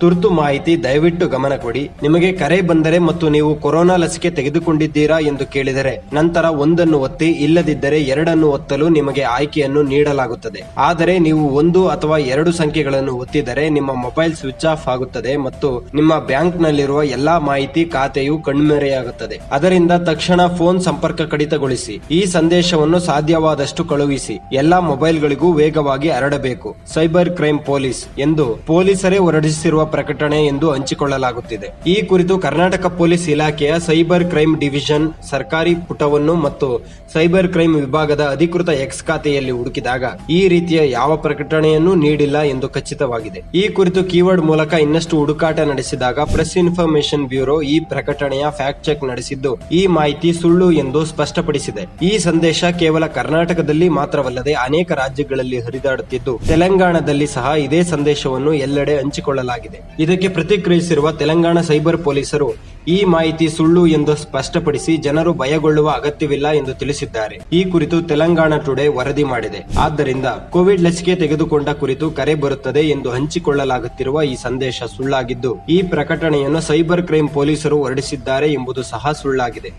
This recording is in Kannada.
ತುರ್ತು ಮಾಹಿತಿ ದಯವಿಟ್ಟು ಗಮನ ಕೊಡಿ. ನಿಮಗೆ ಕರೆ ಬಂದರೆ ಮತ್ತು ನೀವು ಕೊರೋನಾ ಲಸಿಕೆ ತೆಗೆದುಕೊಂಡಿದ್ದೀರಾ ಎಂದು ಕೇಳಿದರೆ, ನಂತರ ಒಂದನ್ನು ಒತ್ತಿ, ಇಲ್ಲದಿದ್ದರೆ ಎರಡನ್ನು ಒತ್ತಲು ನಿಮಗೆ ಆಯ್ಕೆಯನ್ನು ನೀಡಲಾಗುತ್ತದೆ. ಆದರೆ ನೀವು ಒಂದು ಅಥವಾ ಎರಡು ಸಂಖ್ಯೆಗಳನ್ನು ಒತ್ತಿದರೆ ನಿಮ್ಮ ಮೊಬೈಲ್ ಸ್ವಿಚ್ ಆಫ್ ಆಗುತ್ತದೆ ಮತ್ತು ನಿಮ್ಮ ಬ್ಯಾಂಕ್ನಲ್ಲಿರುವ ಎಲ್ಲಾ ಮಾಹಿತಿ ಖಾತೆಯು ಕಣ್ಮರೆಯಾಗುತ್ತದೆ. ಅದರಿಂದ ತಕ್ಷಣ ಫೋನ್ ಸಂಪರ್ಕ ಕಡಿತಗೊಳಿಸಿ. ಈ ಸಂದೇಶವನ್ನು ಸಾಧ್ಯವಾದಷ್ಟು ಕಳುಹಿಸಿ. ಎಲ್ಲಾ ಮೊಬೈಲ್ಗಳಿಗೂ ವೇಗವಾಗಿ ಹರಡಬೇಕು. ಸೈಬರ್ ಕ್ರೈಮ್ ಪೊಲೀಸ್ ಎಂದು ಪೊಲೀಸರೇ ಹೊರಡಿಸಿರುವ ಪ್ರಕಟಣೆ ಎಂದು ಹಂಚಿಕೊಳ್ಳಲಾಗುತ್ತಿದೆ. ಈ ಕುರಿತು ಕರ್ನಾಟಕ ಪೊಲೀಸ್ ಇಲಾಖೆಯ ಸೈಬರ್ ಕ್ರೈಮ್ ಡಿವಿಷನ್ ಸರ್ಕಾರಿ ಪುಟವನ್ನು ಮತ್ತು ಸೈಬರ್ ಕ್ರೈಮ್ ವಿಭಾಗದ ಅಧಿಕೃತ ಎಕ್ಸ್ ಖಾತೆಯಲ್ಲಿ ಹುಡುಕಿದಾಗ ಈ ರೀತಿಯ ಯಾವ ಪ್ರಕಟಣೆಯನ್ನು ನೀಡಿಲ್ಲ ಎಂದು ಖಚಿತವಾಗಿದೆ. ಈ ಕುರಿತು ಕೀವರ್ಡ್ ಮೂಲಕ ಇನ್ನಷ್ಟು ಹುಡುಕಾಟ ನಡೆಸಿದಾಗ ಪ್ರೆಸ್ ಇನ್ಫಾರ್ಮೇಶನ್ ಬ್ಯೂರೋ ಈ ಪ್ರಕಟಣೆಯ ಫ್ಯಾಕ್ಟ್ ಚೆಕ್ ನಡೆಸಿದ್ದು, ಈ ಮಾಹಿತಿ ಸುಳ್ಳು ಎಂದು ಸ್ಪಷ್ಟಪಡಿಸಿದೆ. ಈ ಸಂದೇಶ ಕೇವಲ ಕರ್ನಾಟಕದಲ್ಲಿ ಮಾತ್ರವಲ್ಲದೆ ಅನೇಕ ರಾಜ್ಯಗಳಲ್ಲಿ ಹರಿದಾಡುತ್ತಿದ್ದು, ತೆಲಂಗಾಣದಲ್ಲಿ ಸಹ ಇದೇ ಸಂದೇಶವನ್ನು ಎಲ್ಲೆಡೆ ಹಂಚಿಕೊಳ್ಳಲಾಗಿದೆ. ಇದಕ್ಕೆ ಪ್ರತಿಕ್ರಿಯಿಸಿರುವ ತೆಲಂಗಾಣ ಸೈಬರ್ ಪೊಲೀಸರು, ಈ ಮಾಹಿತಿ ಸುಳ್ಳು ಎಂದು ಸ್ಪಷ್ಟಪಡಿಸಿ ಜನರು ಭಯಗೊಳ್ಳುವ ಅಗತ್ಯವಿಲ್ಲ ಎಂದು ತಿಳಿಸಿದ್ದಾರೆ. ಈ ಕುರಿತು ತೆಲಂಗಾಣ ಟುಡೇ ವರದಿ ಮಾಡಿದೆ. ಆದ್ದರಿಂದ ಕೋವಿಡ್ ಲಸಿಕೆ ತೆಗೆದುಕೊಂಡ ಕುರಿತು ಕರೆ ಬರುತ್ತದೆ ಎಂದು ಹಂಚಿಕೊಳ್ಳಲಾಗುತ್ತಿರುವ ಈ ಸಂದೇಶ ಸುಳ್ಳಾಗಿದ್ದು, ಈ ಪ್ರಕಟಣೆಯನ್ನು ಸೈಬರ್ ಕ್ರೈಂ ಪೊಲೀಸರು ಹೊರಡಿಸಿದ್ದಾರೆ ಎಂಬುದು ಸಹ ಸುಳ್ಳಾಗಿದೆ.